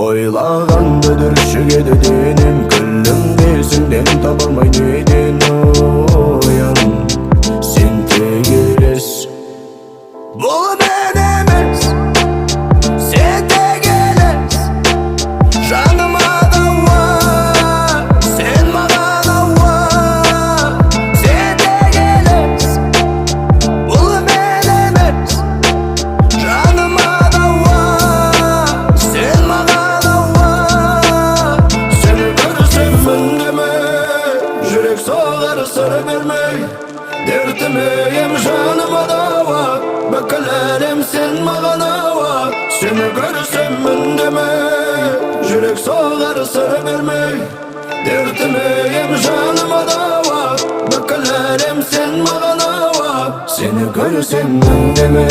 Ойлағанды дүршіге денім күлімде сенден таба алмай sır vermey Dertimeyim canıma dava. Bekelerim sen mağanava Seni görsem ben deme. Yürek soğar sır vermey Dertimeyim canıma dava. Bekelerim sen mağanava Seni görsem ben deme.